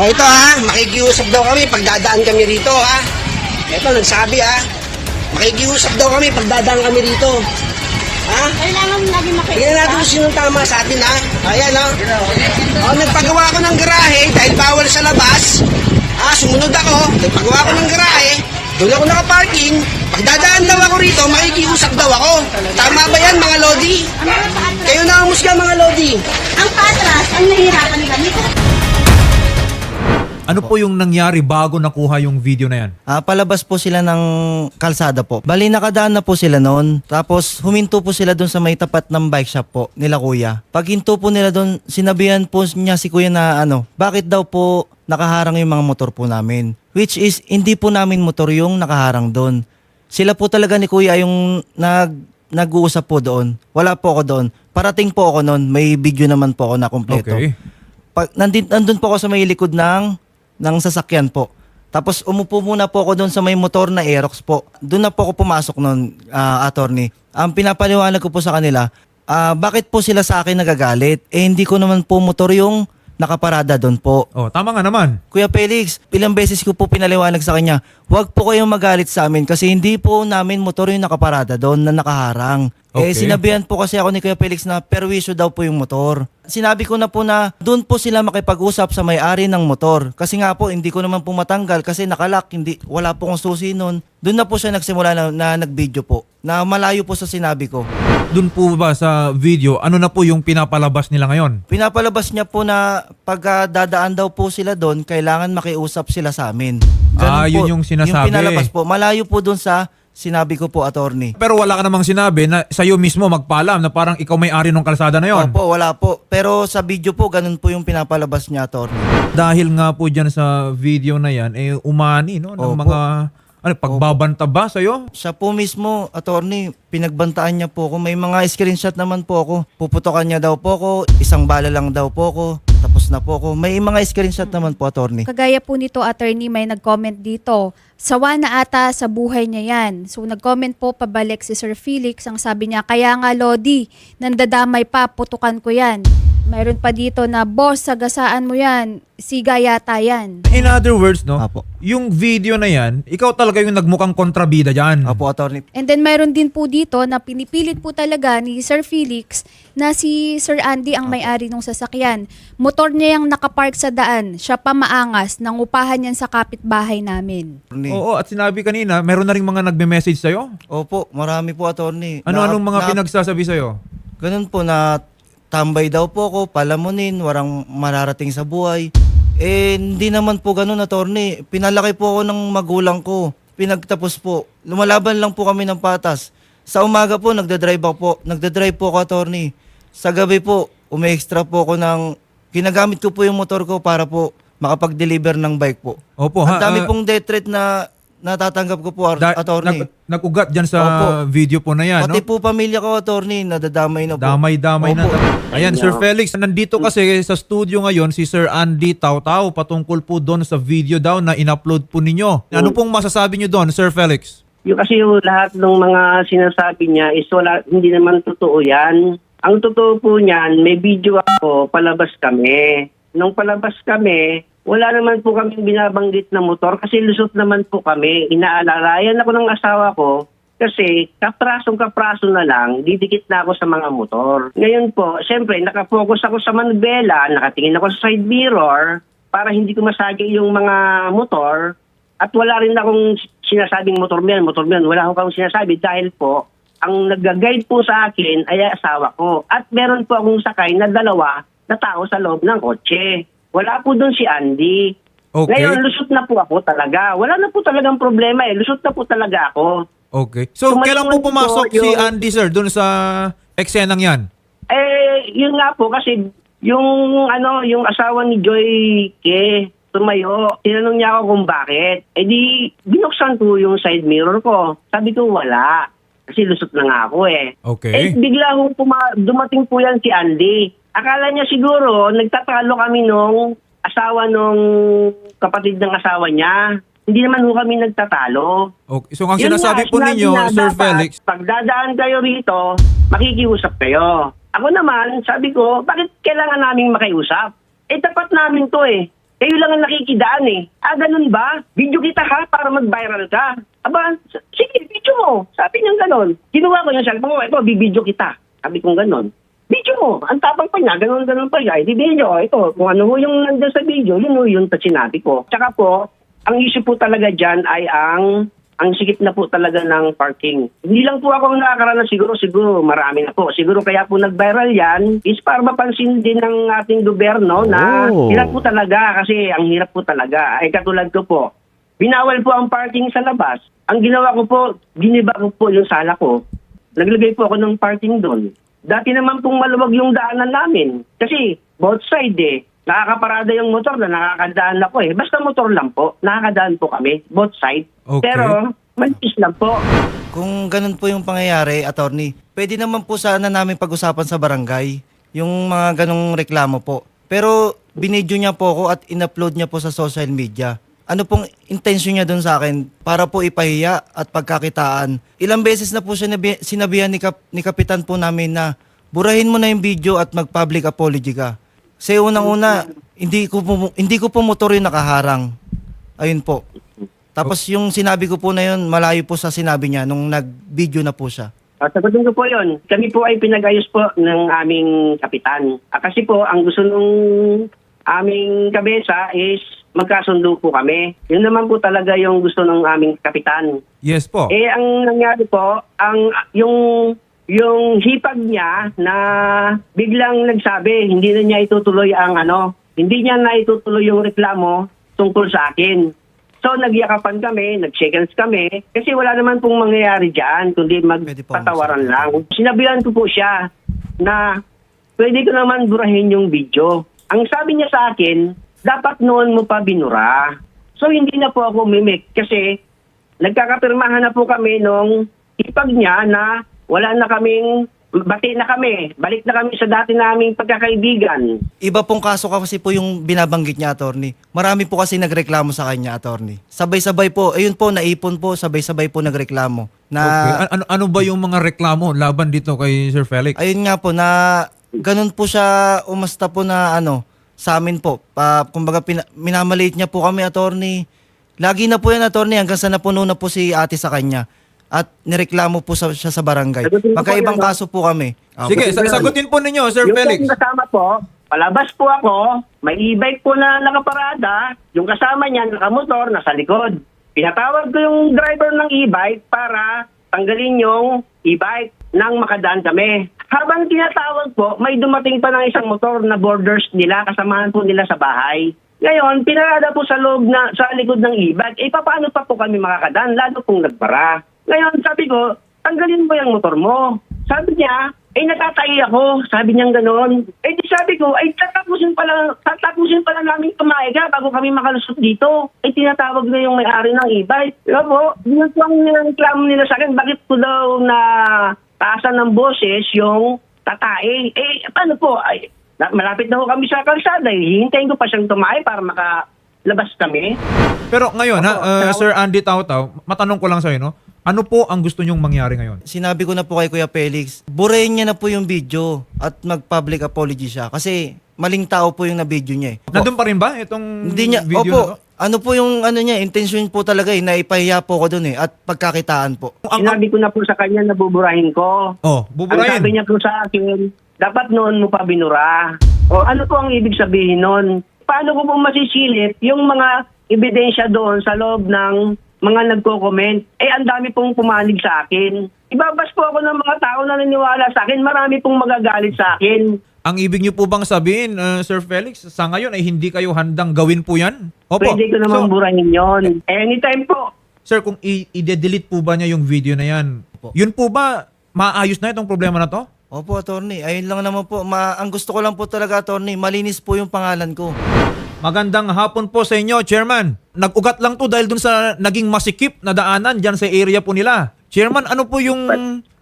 Oh, ito ha, makikiusap daw kami pag dadaan kami rito ha. Ito, nagsabi ha. Makikiusap daw kami pag dadaan kami rito. Ha? Kailangan lagi makiusap. Tingnan natin kung sinong tama sa atin ha. Ayan ha. Oh, nagpagawa ko ng garahe dahil bawal sa labas. Ah, sumunod ako. Nagpagawa ko ng garahe. Doon ako nakaparking. Pag dadaan daw ako rito, makikiusap daw ako. Tama ba yan mga Lodi? Kayo na ang musga mga Lodi. ang paatras, ang nahihirapan. Ano po yung nangyari bago nakuha yung video na yan? Ah, palabas po sila ng kalsada po. Bali, nakadaan na po sila noon. Tapos, huminto po sila doon sa may tapat ng bike shop po nila kuya. Pag hinto po nila doon, sinabihan po niya si kuya na ano, bakit daw po nakaharang yung mga motor po namin. Which is, hindi po namin motor yung nakaharang doon. Sila po talaga ni kuya yung nag, nag-uusap po doon. Wala po ako doon. Parating po ako noon. May video naman po ako na kompleto Okay. pag nandun, nandun po ako sa may likod ng, ng sasakyan po. Tapos umupo muna po ako doon sa may motor na Aerox po. Doon na po ako pumasok noon, ah, attorney. Ang pinapaliwanag ko po sa kanila, ah, bakit po sila sa akin nagagalit? Eh hindi ko naman po motor yung nakaparada doon po. Oh, tama nga naman. Kuya Felix, ilang beses ko po pinaliwanag sa kanya, huwag po kayong magalit sa amin kasi hindi po namin motor yung nakaparada doon na nakaharang. Eh Okay. sinabihan po kasi ako ni Kuya Felix na perwisyo daw po yung motor. Sinabi ko na po na doon po sila makipag-usap sa may-ari ng motor. Kasi nga po hindi ko naman po matanggal kasi nakalak, hindi, wala po kong susi noon. Doon na po siya nagsimula na, na nag-video po. Na malayo po sa sinabi ko. Doon po ba sa video, ano na po yung pinapalabas nila ngayon? Pinapalabas niya po na pag ah, dadaan daw po sila doon, kailangan makiusap sila sa amin. Ah, yun yung sinasabi. Yung pinalabas po. Malayo po doon sa sinabi ko po, attorney. Pero wala ka namang sinabi na sa'yo mismo magpaalam na parang ikaw may-ari ng kalsada na yon. Opo, wala po. Pero sa video po, ganun po yung pinapalabas niya, attorney. Dahil nga po dyan sa video na yan, eh umani no, ng Opo. mga ano, pagbabanta ba sa'yo? Siya po mismo, attorney, pinagbantaan niya po ako. May mga screenshot naman po ako. Puputokan niya daw po ako. Isang bala lang daw po ako. Tapos na po ako. May mga screenshot naman po, attorney. Kagaya po nito, attorney, may nag-comment dito. Sawa na ata sa buhay niya yan. So nag-comment po pabalik si Sir Felix. Ang sabi niya, kaya nga Lodi, nandadamay pa, putukan ko yan. Mayroon pa dito na, boss, sagasaan mo yan. Siga yata yan. In other words, no, Apo. yung video na yan, ikaw talaga yung nagmukhang kontrabida dyan. Opo, attorney. And then mayroon din po dito na pinipilit po talaga ni Sir Felix na si Sir Andy ang may-ari ng sasakyan. Motor niya yung nakapark sa daan. Siya pa maangas. Nangupahan yan sa kapitbahay namin. attorney. Oo, at sinabi kanina, meron na rin mga nagme-message sa'yo. Opo, marami po, attorney. Ano-anong Na- mga na- pinagsasabi sa'yo? Ganun po na tambay daw po ako, palamunin, warang mararating sa buhay. Eh, hindi naman po ganun, attorney. Pinalaki po ako ng magulang ko. Pinagtapos po. Lumalaban lang po kami ng patas. Sa umaga po, nagdadrive ako po. Nagdadrive po ako, attorney. Sa gabi po, umi-extra po ako ng... Ginagamit ko po yung motor ko para po makapag-deliver ng bike po. Opo, Ang dami ah, pong death threat na natatanggap ko po, ar- da- attorney. nag- nag-ugat dyan sa Opo. video po na yan, Pati no? po pamilya ko, attorney, nadadamay na po. Damay-damay na. Opo. Ayan, Sir Felix, nandito kasi sa studio ngayon si Sir Andy Tautau patungkol po doon sa video daw na in-upload po ninyo. Ano pong masasabi niyo doon, Sir Felix? Yung kasi yung lahat ng mga sinasabi niya is wala, hindi naman totoo yan. Ang totoo po niyan, may video ako, palabas kami. Nung palabas kami, wala naman po kami binabanggit na motor kasi lusot naman po kami. Inaalalayan ako ng asawa ko kasi kaprasong kapraso na lang, didikit na ako sa mga motor. Ngayon po, syempre, nakafocus ako sa manubela, nakatingin ako sa side mirror para hindi ko masagi yung mga motor at wala rin akong sinasabing motor men, motor men. Wala akong sinasabi dahil po, ang nag-guide po sa akin ay asawa ko. At meron po akong sakay na dalawa na tao sa loob ng kotse. Wala po doon si Andy. Okay. Ngayon, lusot na po ako talaga. Wala na po talagang problema eh. Lusot na po talaga ako. Okay. So, Tumalikod kailan po po pumasok si yung- Andy, sir, doon sa eksenang yan? Eh, yun nga po kasi yung ano, yung asawa ni Joy Ke tumayo, tinanong niya ako kung bakit. Eh di, binuksan ko yung side mirror ko. Sabi ko, wala. Kasi lusot na nga ako eh. Okay. Eh, bigla hong puma- dumating po yan si Andy. Akala niya siguro, nagtatalo kami nung asawa nung kapatid ng asawa niya. Hindi naman ho kami nagtatalo. Okay. So, ang Yun sinasabi nga, po sinabi ninyo, na Sir dapat, Felix, Pag dadaan kayo rito, makikiusap kayo. Ako naman, sabi ko, bakit kailangan namin makiusap? Eh, tapat namin to eh. Kayo lang ang nakikidaan eh. Ah, ganun ba? Video kita ha para mag-viral ka. Aba, sige, video mo. Sabi niya ganun. Kinuha ko yung cellphone ko, ito, bibidyo kita. Sabi kong ganun. Video mo. Ang tapang pa niya, ganun pa siya. Hindi video. Ito, kung ano ho yung nandun sa video, yun ho yung sinabi ko. Tsaka po, ang issue po talaga dyan ay ang ang sikip na po talaga ng parking. Hindi lang po ako ang nakakaranas, siguro, siguro marami na po. Siguro kaya po nag-viral yan is para mapansin din ng ating gobyerno na Oh. hirap po talaga kasi ang hirap po talaga. Ay katulad ko po, binawal po ang parking sa labas. Ang ginawa ko po, giniba ko po yung sala ko. Naglagay po ako ng parking doon. Dati naman pong maluwag yung daanan namin. Kasi both side eh. Nakakaparada yung motor na nakakadaan ako eh. Basta motor lang po. Nakakadaan po kami. Both side. Okay. Pero manipis lang po. Kung ganun po yung pangyayari, attorney, pwede naman po sana namin pag-usapan sa barangay yung mga ganong reklamo po. Pero binidyo niya po ako at in-upload niya po sa social media. Ano pong intention niya doon sa akin para po ipahiya at pagkakitaan? Ilang beses na po siya nabi- sinabihan ni, Kap- ni Kapitan po namin na burahin mo na yung video at mag-public apology ka. Kasi unang-una, hindi ko po, hindi ko po motor yung nakaharang. Ayun po. Tapos yung sinabi ko po na yun, malayo po sa sinabi niya nung nag-video na po siya. At sagutin ko po yun. Kami po ay pinag-ayos po ng aming kapitan. Ah, kasi po, ang gusto nung aming kabesa is magkasundo po kami. Yun naman po talaga yung gusto ng aming kapitan. Yes po. Eh, ang nangyari po, ang yung yung hipag niya na biglang nagsabi, hindi na niya itutuloy ang ano, hindi niya na itutuloy yung reklamo tungkol sa akin. So, nagyakapan kami, hands kami, kasi wala naman pong mangyayari dyan, kundi magpatawaran lang. Sinabihan ko po siya na pwede ko naman burahin yung video. Ang sabi niya sa akin, dapat noon mo pa binura. So, hindi na po ako mimik kasi nagkakapirmahan na po kami nung ipag niya na wala na kaming, bati na kami, balik na kami sa dati naming pagkakaibigan. Iba pong kaso kasi po yung binabanggit niya, attorney. Marami po kasi nagreklamo sa kanya, attorney. Sabay-sabay po, ayun po, naipon po, sabay-sabay po nagreklamo. Okay. Na, An- ano, ano ba yung mga reklamo laban dito kay Sir Felix? ayun nga po, na ganun po siya umasta po na ano, sa amin po. Pa, kumbaga, pina, minamaliit niya po kami, attorney. Lagi na po yan, attorney, hanggang sa napuno na po si ate sa kanya. At nireklamo po sa, siya sa barangay. Sagutin ko po Magkaibang no? kaso po kami. Sige, sa- sagutin po ninyo, Sir yung Felix. yung kasama po, palabas po ako, may e-bike po na nakaparada, yung kasama niya nakamotor, nasa likod. Pinatawag ko yung driver ng e-bike para tanggalin yung e-bike nang makadaan kami. Habang tinatawag po, may dumating pa ng isang motor na borders nila, kasamahan po nila sa bahay. Ngayon, pinarada po sa loob na, sa likod ng e-bike, eh paano pa po kami makakadaan, lalo pong nagbara. Ngayon, sabi ko, tanggalin mo yung motor mo. Sabi niya, eh natatay ako. Sabi niya gano'n. Eh di sabi ko, ay tatapusin pala, tatapusin pala namin kumain ka bago kami makalusot dito. Eh tinatawag na yung may-ari ng e-bike. Diba po? Yun ang nila sa akin. Bakit ko daw na taasan ng boses yung tatae? Eh paano po? Ay, malapit na ho kami sa kalsada. Eh. Hihintayin ko pa siyang tumae para makalabas kami. Pero ngayon, ha, uh. Sir Andy Tautaw, matanong ko lang sa'yo, no? Ano po ang gusto nyong mangyari ngayon? sinabi ko na po kay Kuya Felix, burahin niya na po yung video at mag-public apology siya. Kasi maling tao po yung na-video niya eh. Nandun pa rin ba itong Hindi niya, video opo, na to? Ano po yung ano niya, intention po talaga eh, na ipahiya po ko dun eh, at pagkakitaan po. Ang, Sinabi ko na po sa kanya na buburahin ko. oh, Ang buburahin. sabi niya po sa akin, dapat noon mo pa binura. O ano po ang ibig sabihin noon? Paano ko po masisilip yung mga ebidensya doon sa loob ng mga nagko-comment? Eh, ang dami pong pumanig sa akin. Ibabas po ako ng mga tao na naniniwala sa akin. Marami pong magagalit sa akin. Ang ibig niyo po bang sabihin, uh, Sir Felix, sa ngayon ay hindi kayo handang gawin po yan? Opo. Pwede ko naman So, burahin yon. Anytime po. Sir, kung i-delete po ba niya yung video na yan, Opo. yun po ba maayos na itong problema na to? Opo, attorney, ayun lang naman po. Ma- ang gusto ko lang po talaga, attorney, malinis po yung pangalan ko. Magandang hapon po sa inyo, Chairman. Nag-ugat lang to dahil dun sa naging masikip na daanan dyan sa area po nila. Chairman, ano po yung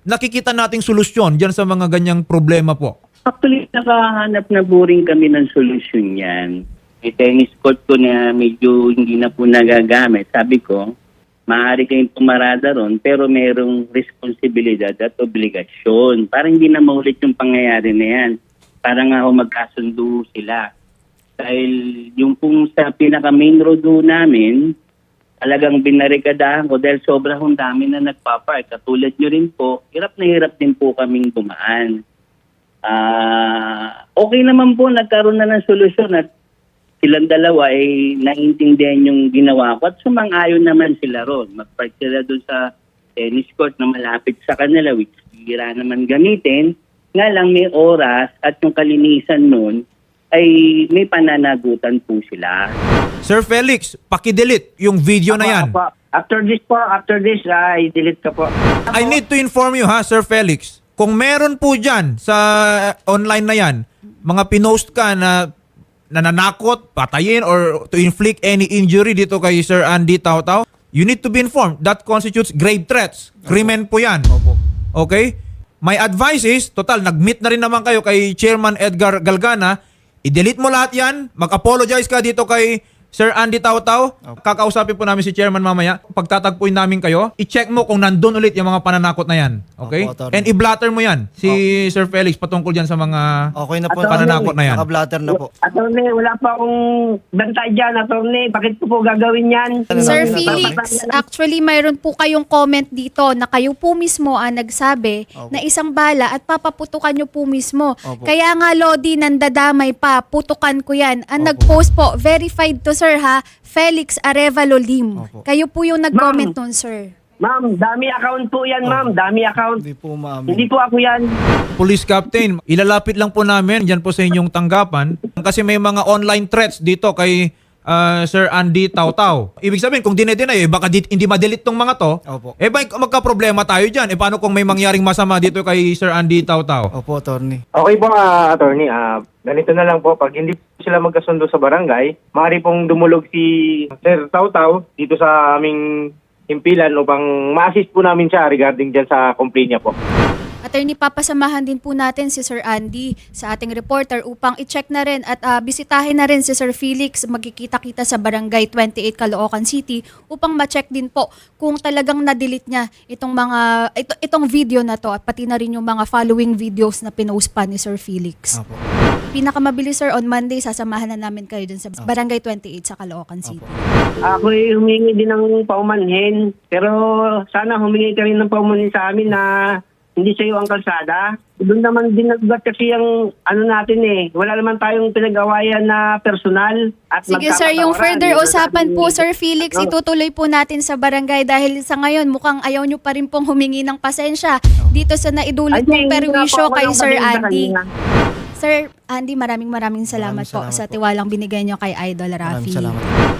nakikita nating solusyon dyan sa mga ganyang problema po? Actually, nakahanap na po rin kami ng solusyon yan. May tennis court ko na medyo hindi na po nagagamit. Sabi ko, maaari kayong pumarada ron pero merong responsibilidad at obligasyon para hindi na maulit yung pangyayari na yan. Para nga ho magkasundo sila. Dahil yung pong sa pinaka main road ho namin, talagang binarikadahan ko dahil sobrang dami na nagpapark. Katulad nyo rin po, hirap na hirap din po kaming dumaan. Ah, okay naman po, nagkaroon na ng solusyon at silang dalawa ay naintindihan yung ginawa ko at sumang-ayon naman sila ron. Mag-park sila doon sa tennis court na malapit sa kanila which bira naman gamitin. Nga lang may oras at yung kalinisan nun ay may pananagutan po sila. Sir Felix, pakidelete yung video na yan. Apo, apo. After this po, after this, ay delete ka po. I need to inform you ha, Sir Felix. Kung meron po dyan sa online na yan, mga pinost ka na nananakot, patayin, or to inflict any injury dito kay Sir Andy Tautau, you need to be informed. That constitutes grave threats. Krimen po yan. Okay? My advice is, total, nag-meet na rin naman kayo kay Chairman Edgar Galgana, i-delete mo lahat yan, mag-apologize ka dito kay Sir Andy Tautau. Kakausapin po namin si Chairman mamaya. Pagtatagpuin namin kayo, i-check mo kung nandun ulit yung mga pananakot na yan. Okay? Opo. And i-blatter mo yan, si Sir Felix, patungkol dyan sa mga Okay na po. pananakot na yan. Naka-blatter na po. Attorney, wala pa akong bantay dyan, attorney. Bakit ko po gagawin yan? Sir Ano, Felix, actually mayroon po kayong comment dito na kayo po mismo ang nagsabi Opo. na isang bala at papaputukan nyo po mismo. Opo. Kaya nga Lodi, nandadamay pa, putukan ko yan. Ang nag-post po, verified to sir ha, Felix Arevalo Lim. Opo. Kayo po yung nag-comment nun sir. Ma'am, dami account po yan, ma'am. Dami account. Hindi po maamin. Hindi po ako yan. Police Captain, ilalapit lang po namin dyan po sa inyong tanggapan kasi may mga online threats dito kay uh, Sir Andy Tautau. Ibig sabihin, kung dinedeny, eh, baka di, hindi ma-delete tong mga to, Opo. eh may magka-problema tayo dyan. Eh paano kung may mangyaring masama dito kay Sir Andy Tautau? Opo, attorney. Okay po, ah, attorney. Ah, ganito na lang po. Pag hindi po sila magkasundo sa barangay, maaari pong dumulog si Sir Tautaw dito sa aming himpilan upang ma-assist po namin siya regarding dyan sa complaint niya po. Attorney, papasamahan din po natin si Sir Andy sa ating reporter upang i-check na rin at ah, bisitahin na rin si Sir Felix magkikita-kita sa Barangay 28 Caloocan City upang ma-check din po kung talagang na-delete niya itong mga ito, itong video na to at pati na rin yung mga following videos na pinost pa ni Sir Felix. Opo. Pinakamabilis sir, on Monday sasamahan na namin kayo dun sa Barangay 28 sa Caloocan City. Ako ay humingi din ng paumanhin. Pero sana humingi ka rin ng paumanhin sa amin na hindi sa iyo ang kalsada. Doon naman din nagbat kasi ang ano natin eh. Wala naman tayong pinag-awayan na personal. At Sige sir, yung further usapan natin- po Sir Felix, Oh. itutuloy po natin sa barangay dahil sa ngayon mukhang ayaw nyo pa rin pong humingi ng pasensya dito sa naidulot Ay, pong hindi nga perwisyo kay Sir Andy. Sir Andy, maraming maraming salamat, Maraming salamat po sa po. tiwalang binigay nyo kay Idol Rafi. Maraming salamat.